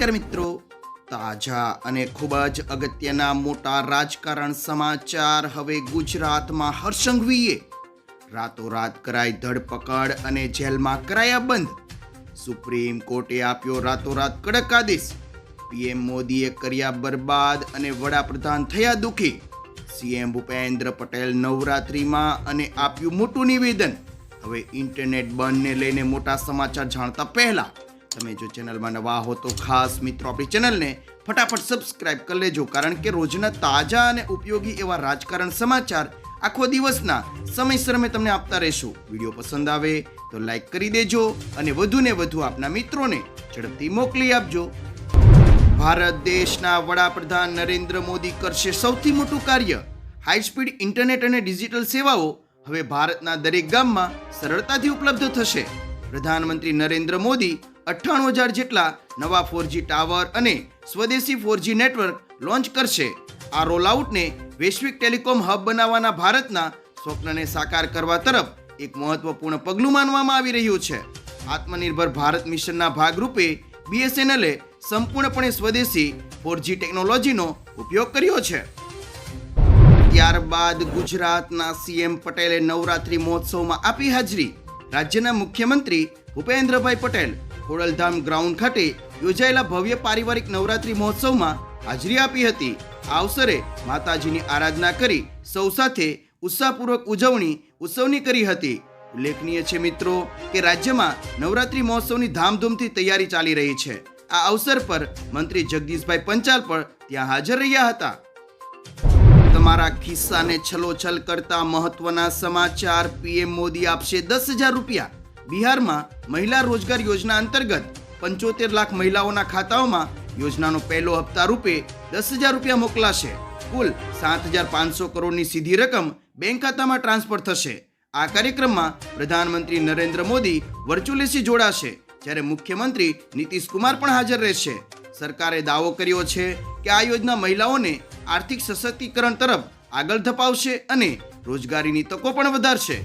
નમસ્કાર મિત્રો. તાજા અને ખૂબ જ અગત્યના મોટા રાજકારણ સમાચાર હવે ગુજરાતમાં હર્ષંઘવીએ રાતોરાત કરાઈ ધરપકડ અને જેલમાં કરાયા બંધ. સુપ્રીમ કોર્ટે આપ્યો રાતોરાત કડક આદેશ. પીએમ મોદીએ કર્યા બરબાદ અને વડાપ્રધાન થયા દુઃખી. સીએમ ભૂપેન્દ્ર પટેલ નવરાત્રિમાં અને આપ્યું મોટું નિવેદન. હવે ઇન્ટરનેટ બંધને લઈને મોટા સમાચાર જાણતા પહેલા તમે જો ચેનલમાં નવા હો તો ખાસ મિત્રો આપણી ચેનલને ફટાફટ સબસ્ક્રાઇબ કરી લેજો, કારણ કે રોજના તાજા અને ઉપયોગી એવા રાજકારણ સમાચાર આખો દિવસના સમયસર અમે તમને આપતા રહીશું. વીડિયો પસંદ આવે તો લાઈક કરી દેજો અને વધુને વધુ આપના મિત્રોને ઝડપથી મોકલી આપજો. ભારત દેશના વડાપ્રધાન નરેન્દ્ર મોદી કરશે સૌથી મોટું કાર્ય. હાઈ સ્પીડ ઇન્ટરનેટ અને ડિજિટલ સેવાઓ હવે ભારતના દરેક ગામમાં સરળતાથી ઉપલબ્ધ થશે. પ્રધાનમંત્રી નરેન્દ્ર મોદી અઠ્ઠાણું હજાર જેટલા નવા ફોરજી ટાવર અને સ્વદેશી ફોરજી નેટવર્ક લોન્ચ કરશે. આ રોલઆઉટને વૈશ્વિક ટેલિકોમ હબ બનાવવાના ભારતના સ્વપ્નને સાકાર કરવા તરફ એક મહત્વપૂર્ણ પગલું માનવામાં આવી રહ્યું છે. આત્મનિર્ભર ભારત મિશનના ભાગરૂપે બીએસએનએલે સંપૂર્ણપણે સ્વદેશી ફોરજી ટેકનોલોજીનો ઉપયોગ કર્યો છે. ત્યારબાદ ગુજરાતના સીએમ પટેલે નવરાત્રિ મહોત્સવમાં આપી હાજરી. રાજ્યના મુખ્યમંત્રી ભૂપેન્દ્રભાઈ પટેલ ખોડલધામ ગ્રાઉન્ડ ખાતે યોજાયેલા ભવ્ય પારિવારિક નવરાત્રી મહોત્સવમાં હાજરી આપી હતી. આ અવસરે માતાજીની આરાધના કરી સૌ સાથે ઉત્સાહપૂર્વક ઉજવણી ઉત્સવની કરી હતી. ઉલ્લેખનીય છે મિત્રો કે રાજ્યમાં નવરાત્રી મહોત્સવની ધામધૂમથી તૈયારી ચાલી રહી છે. આ અવસર પર મંત્રી જગદીશભાઈ પંચાલ પણ ત્યાં હાજર રહ્યા હતા. તમારા ખિસ્સાને છલોછલ કરતા મહત્વના સમાચાર પીએમ મોદી આપશે દસ હજાર રૂપિયા. બિહારમાં મહિલા રોજગાર યોજના અંતર્ગત પંચોતેર લાખ મહિલાઓના ખાતાઓમાં યોજનાનો પહેલો હપ્તા રૂપે દસ હજાર રૂપિયા મોકલાશે. કુલ સાત હજાર પાંચસો કરોડની સીધી રકમ બેંક ખાતામાં ટ્રાન્સફર થશે. આ કાર્યક્રમમાં પ્રધાનમંત્રી નરેન્દ્ર મોદી વર્ચ્યુઅલીથી જોડાશે, જ્યારે મુખ્યમંત્રી નીતિશ કુમાર પણ હાજર રહેશે. સરકારે દાવો કર્યો છે કે આ યોજના મહિલાઓને આર્થિક સશક્તિકરણ તરફ આગળ ધપાવશે અને રોજગારીની તકો પણ વધારશે.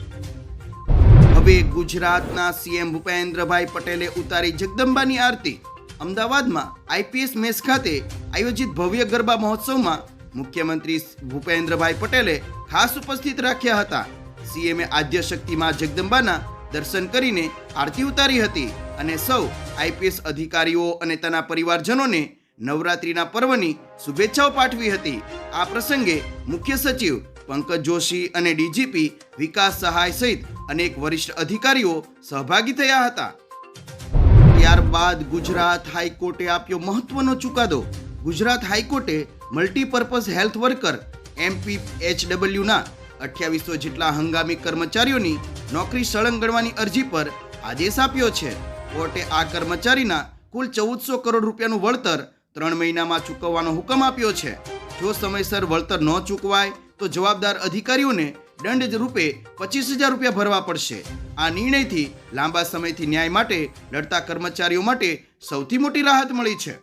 હવે ગુજરાતના સીએમ ભૂપેન્દ્રભાઈ પટેલે ઉતારી જગદંબાની આરતી. અમદાવાદમાં આઈપીએસ મેસ ખાતે આયોજિત ભવ્ય ગરબા મહોત્સવમાં મુખ્યમંત્રી ભૂપેન્દ્રભાઈ પટેલે ખાસ ઉપસ્થિત રાખ્યા હતા. સીએમએ આદ્ય શક્તિમાં જગદંબાના દર્શન કરીને આરતી ઉતારી હતી અને સૌ આઈપીએસ અધિકારીઓ અને તેના પરિવારજનોને નવરાત્રિના પર્વની શુભેચ્છાઓ પાઠવી હતી. આ પ્રસંગે મુખ્ય સચિવ પંકજ જોશી અને ડીજીપી વિકાસ સહાય સહિત અનેક વરિષ્ઠ અધિકારીઓ સહભાગી થયા હતા. ત્યારબાદ ગુજરાત હાઈકોર્ટે આપ્યો મહત્વનો ચુકાદો. ગુજરાત હાઈકોર્ટે મલ્ટીપર્પઝ હેલ્થ વર્કર, એમપી એચડબલ્યુના અઠ્યાવીસો જેટલા હંગામી કર્મચારીઓની નોકરી સળંગ ગણવાની અરજી પર આદેશ આપ્યો છે. કોર્ટે આ કર્મચારીના કુલ ચૌદસો કરોડ રૂપિયાનું વળતર ત્રણ મહિનામાં ચૂકવવાનો હુકમ આપ્યો છે. જો સમયસર વળતર ન ચૂકવાય, તો જવાબદાર અધિકારીઓને દંડ રૂપે પચીસ હજાર રૂપિયા ભરવા પડશે. આ નિર્ણયથી લાંબા સમયથી ન્યાય માટે લડતા કર્મચારીઓ માટે સૌથી મોટી રાહત મળી છે.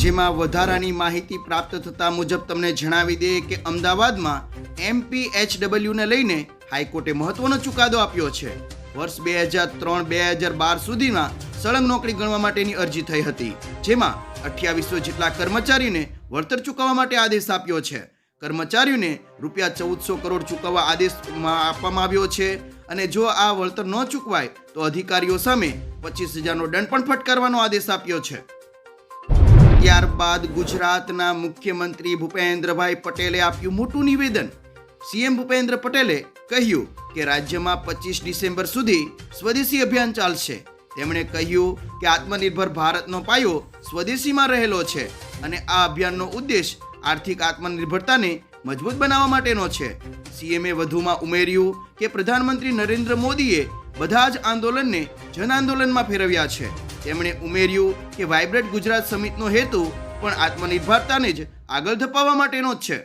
જેમાં વધારાની માહિતી પ્રાપ્ત થતા મુજબ તમને જણાવી દે કે અમદાવાદમાં એમપીએચડબલ્યુને લઈને હાઈકોર્ટે મહત્વનો ચુકાદો આપ્યો છે. વર્ષ બે હજાર ત્રણ, બે હજાર બાર સુધીમાં સળંગ નોકરી ગણવા માટેની અરજી થઈ હતી, જેમાં અઠ્યાવીસો જેટલા કર્મચારીને વળતર ચૂકવવા માટે આદેશ આપ્યો છે. કર્મચારીઓને રૂપિયા ચૌદસો કરોડ ચૂકવવા આદેશમાં આપવામાં આવ્યો છે. અને જો આ વળતર ન ચૂકવાય, તો અધિકારીઓ સામે પચીસ હજારનો દંડ પણ ફટકારવાનો આદેશ આપ્યો છે. ત્યારબાદ ગુજરાતના મુખ્યમંત્રી ભૂપેન્દ્રભાઈ પટેલે આપ્યું મોટું નિવેદન. સીએમ ભૂપેન્દ્ર પટેલે કહ્યું કે રાજ્યમાં પચીસ ડિસેમ્બર સુધી સ્વદેશી અભિયાન ચાલશે. તેમણે કહ્યું કે આત્મનિર્ભર ભારતનો પાયો સ્વદેશીમાં રહેલો છે અને આ અભિયાનનો ઉદ્દેશ આર્થિક આત્મનિર્ભરતાને મજબૂત બનાવવા માટેનો છે. સીએમએ વધુમાં ઉમેર્યું કે પ્રધાનમંત્રી નરેન્દ્ર મોદીએ બધા જ આંદોલનને જન આંદોલનમાં ફેરવ્યા છે. તેમણે ઉમેર્યું કે વાઇબ્રન્ટ ગુજરાત સમિટનો હેતુ પણ આત્મનિર્ભરતાને જ આગળ ધપાવવા માટેનો જ છે.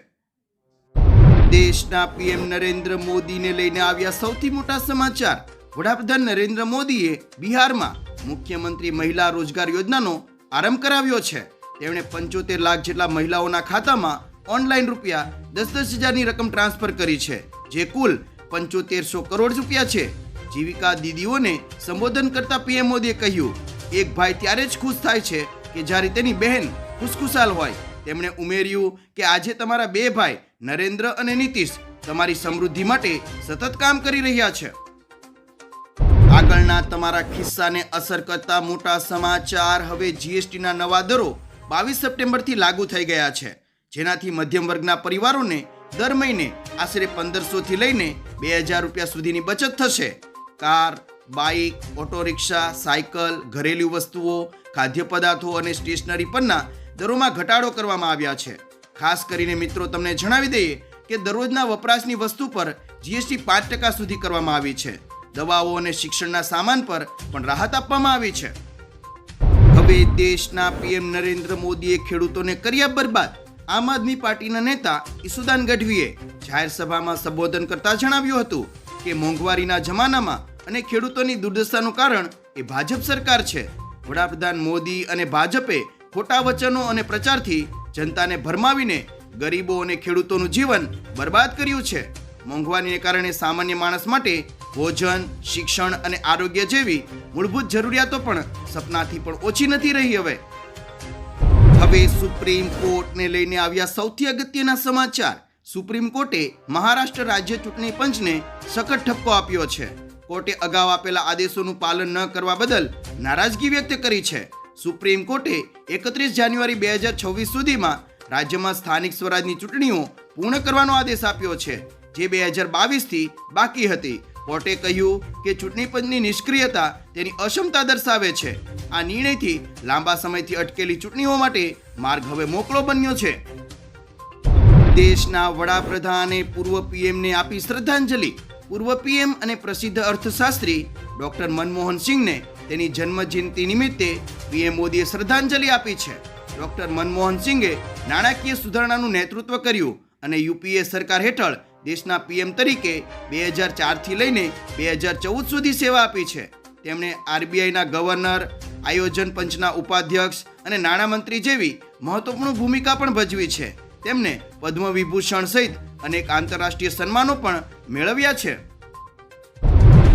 દેશના પીએમ નરેન્દ્ર મોદીને લઈને આવ્યા સૌથી મોટા સમાચાર. વડાપ્રધાન નરેન્દ્ર મોદીએ બિહારમાં મુખ્યમંત્રી મહિલા રોજગાર યોજનાનો આરંભ કરાવ્યો છે. તેમણે પંચોતેર લાખ જેટલા મહિલાઓના ખાતામાં ઓનલાઈન રૂપિયા દસ દસ હજારની રકમ ટ્રાન્સફર કરી છે, જે કુલ પંચોતેરસો કરોડ રૂપિયા છે. જીવિકા દીદીઓને સંબોધન કરતા પીએમ મોદીએ કહ્યું, એક ભાઈ ત્યારે જ ખુશ થાય છે કે જ્યારે તેની બહેન ખુશખુશાલ હોય. તેમણે ઉમેર્યું કે આજે તમારા બે ભાઈ, નરેન્દ્ર અને નીતિશ, તમારી સમૃદ્ધિ માટે સતત કામ કરી રહ્યા છે. આગળના તમારા ખિસ્સાને અસર કરતા મોટા સમાચાર, હવે જીએસટીના નવા દરો બાવીસ સપ્ટેમ્બરથી લાગુ થઈ ગયા છે. જેનાથી મધ્યમ વર્ગના પરિવારોને દર મહિને આશરે પંદરસોથી લઈને બે હજાર રૂપિયા સુધીની બચત થશે. Car, bike auto rickshaw cycle, ઘરેલું વસ્તુઓ, ખાદ્ય પદાર્થો અને સ્ટેશનરી પરના દરોમાં ઘટાડો કરવામાં આવ્યા છે. ખાસ કરીને મિત્રો, તમને જણાવી દઈએ કે દરરોજના વપરાશની વસ્તુ પર જીએસટી પાંચ ટકા સુધી કરવામાં આવી છે. દવાઓ અને શિક્ષણના સામાન પર પણ રાહત આપવામાં આવી છે. હવે દેશના પીએમ નરેન્દ્ર મોદીએ ખેડૂતોને કર્યા બરબાદ. આમ આદમી પાર્ટીના નેતા ઈસુદાન ગઢવીએ જાહેર સભામાં સંબોધન કરતા જણાવ્યું હતું કે મોંઘવારીના જમાનામાં અને ખેડૂતોની દુર્દશાનું કારણ એ ભાજપ સરકાર છે. વડાપ્રધાન મોદી અને ભાજપે ખોટા વચનો અને પ્રચારથી જનતાને ભરમાવીને ગરીબો અને ખેડૂતોનું જીવન બરબાદ કર્યું છે. મોંઘવારીને કારણે સામાન્ય માણસ માટે ભોજન, શિક્ષણ અને આરોગ્ય જેવી મૂળભૂત જરૂરિયાતો પણ સપનાથી પણ ઓછી નથી રહી હવે. હવે સુપ્રીમ કોર્ટને લઈને આવ્યા સૌથી અગત્યના સમાચાર. સુપ્રીમ કોર્ટે મહારાષ્ટ્ર રાજ્ય ચૂંટણી પંચને સખત ઠપકો આપ્યો છે. કોર્ટે અગાઉ આપેલા આદેશોનું પાલન ન કરવા બદલ નારાજગી વ્યક્ત કરી છે. સુપ્રીમ કોર્ટે એકત્રીસ જાન્યુઆરી બે હજાર છવ્વીસ સુધીમાં રાજ્યમાં સ્થાનિક સ્વરાજની ચૂંટણીઓ પૂર્ણ કરવાનો આદેશ આપ્યો છે, જે બે હજાર બાવીસથી બાકી હતી. કોર્ટે કહ્યું કે ચૂંટણી પંચની નિષ્ક્રિયતા તેની અક્ષમતા દર્શાવે છે. આ નિર્ણયથી લાંબા સમયથી અટકેલી ચૂંટણીઓ માટે માર્ગ હવે મોકળો બન્યો છે. દેશના વડાપ્રધાને પૂર્વ પીએમને આપી શ્રદ્ધાંજલિ. પૂર્વ પીએમ અને પ્રસિદ્ધ અર્થશાસ્ત્રી ડોક્ટર મનમોહન સિંહને તેની જન્મજયંતિ નિમિત્તે પીએમ મોદીએ શ્રદ્ધાંજલિ આપી છે. ડોક્ટર મનમોહન સિંહે નાણાકીય સુધારણાનું નેતૃત્વ કર્યું અને યુપીએ સરકાર હેઠળ દેશના પીએમ તરીકે બે હજાર ચારથી લઈને બે હજાર ચૌદ સુધી સેવા આપી છે. તેમણે આરબીઆઈના ગવર્નર, આયોજન પંચના ઉપાધ્યક્ષ અને નાણામંત્રી જેવી મહત્વપૂર્ણ ભૂમિકા પણ ભજવી છે. તેમને પદ્મ વિભૂષણ સહિત અનેક આંતરરાષ્ટ્રીય સન્માનો પણ મેળવ્યા છે.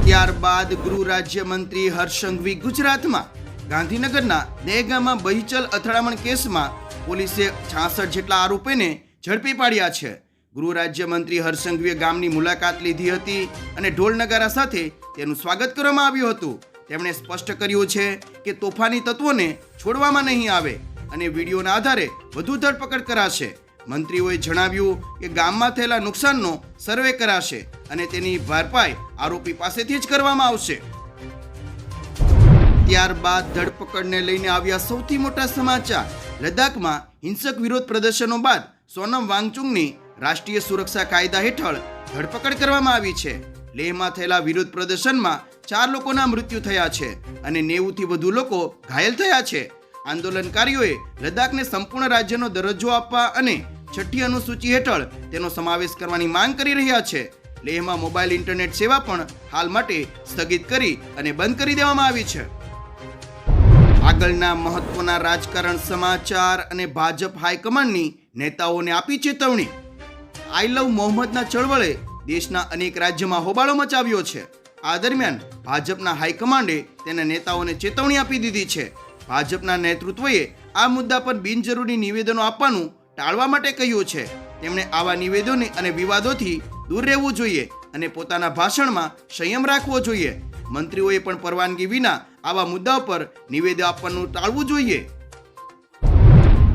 ત્યારબાદ ગૃહ રાજ્યમંત્રી હર્ષંઘવી ગુજરાતમાં ગાંધીનગરના દહેગામાં બહિચલ અથડામણ કેસમાં પોલીસે છાસઠ જેટલા આરોપીને ઝડપી પાડ્યા છે. ગૃહ રાજ્યમંત્રી હર્ષ સંઘવીએ ગામની મુલાકાત લીધી હતી અને ઢોલ નગારા સાથે તેનું સ્વાગત કરવામાં આવ્યું હતું. તેમણે સ્પષ્ટ કર્યું છે કે તોફાની તત્વોને છોડવામાં નહીં આવે અને વિડીયોના આધારે વધુ ધરપકડ કરાશે. મંત્રીઓએ જણાવ્યું કે ગામમાં થયેલા નુકસાનનો સર્વે કરાશે અને તેની ભરપાઈ આરોપી પાસેથી જ કરવામાં આવશે. ત્યારબાદ ધરપકડને લઈને આવ્યા સૌથી મોટા સમાચાર. લદ્દાખમાં હિંસક વિરોધ પ્રદર્શનો બાદ સોનમ વાંગચુંગની રાષ્ટ્રીય સુરક્ષા કાયદા હેઠળ ધરપકડ કરવામાં આવી છે. લેહમાં થયેલા વિરોધ પ્રદર્શનમાં ચાર લોકોના મૃત્યુ થયા છે અને નેવુંથી વધુ લોકો ઘાયલ થયા છે. આંદોલનકારીઓએ લદ્દાખને સંપૂર્ણ રાજ્યનો દરજ્જો આપવા અને છઠ્ઠી અનુસૂચિ હેઠળ તેનો સમાવેશ કરવાની માંગ કરી રહ્યા છે. લેહમાં મોબાઈલ ઇન્ટરનેટ સેવા પણ હાલ માટે સ્થગિત કરી અને બંધ કરી દેવામાં આવી છે. આગળના મહત્વના રાજકારણ સમાચાર અને ભાજપ હાઈકમાન્ડની નેતાઓને આપી ચેતવણી આઈ લવ મોહમ્મદના ચળવળે દેશના અનેક રાજ્યમાં હોબાળો મચાવ્યો છે. આ દરમિયાન ભાજપના હાઈકમાન્ડે તેના નેતાઓને ચેતવણી આપી દીધી છે. ભાજપના નેતૃત્વએ આ મુદ્દા પર બિનજરૂરી નિવેદનો આપવાનું ટાળવા માટે કહ્યું છે. તેમણે આવા નિવેદનો અને વિવાદોથી દૂર રહેવું જોઈએ અને પોતાના ભાષણમાં સંયમ રાખવો જોઈએ. મંત્રીઓએ પણ પરવાનગી વિના આવા મુદ્દા પર નિવેદન આપવાનું ટાળવું જોઈએ.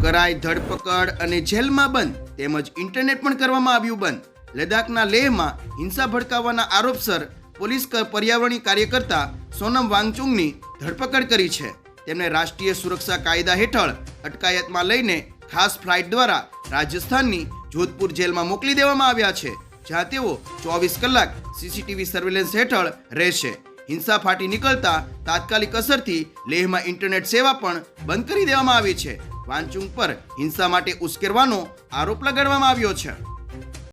કરાઈ ધરપકડ અને જેલમાં બંધ તેમજ ઇન્ટરનેટ પણ કરવામાં આવ્યું બંધ. લદ્દાખના લેહમાં હિંસા ભડકાવવાના આરોપસર પોલીસ પર્યાવરણીય કાર્યકર્તા સોનમ વાંગચુંગની ધરપકડ કરી છે. તેમને રાષ્ટ્રીય સુરક્ષા કાયદા હેઠળ અટકાયતમાં લઈને ખાસ ફ્લાઇટ દ્વારા રાજસ્થાનની જોધપુર જેલમાં મોકલી દેવામાં આવ્યા છે, જ્યાં તેઓ ચોવીસ કલાક સીસીટીવી સર્વેલન્સ હેઠળ રહેશે. હિંસા ફાટી નીકળતા તાત્કાલિક અસરથી લેહમાં ઇન્ટરનેટ સેવા પણ બંધ કરી દેવામાં આવી છે. વાંચુંગ પર હિંસા માટે ઉશ્કેરવાનો આરોપ લગાડવામાં આવ્યો છે.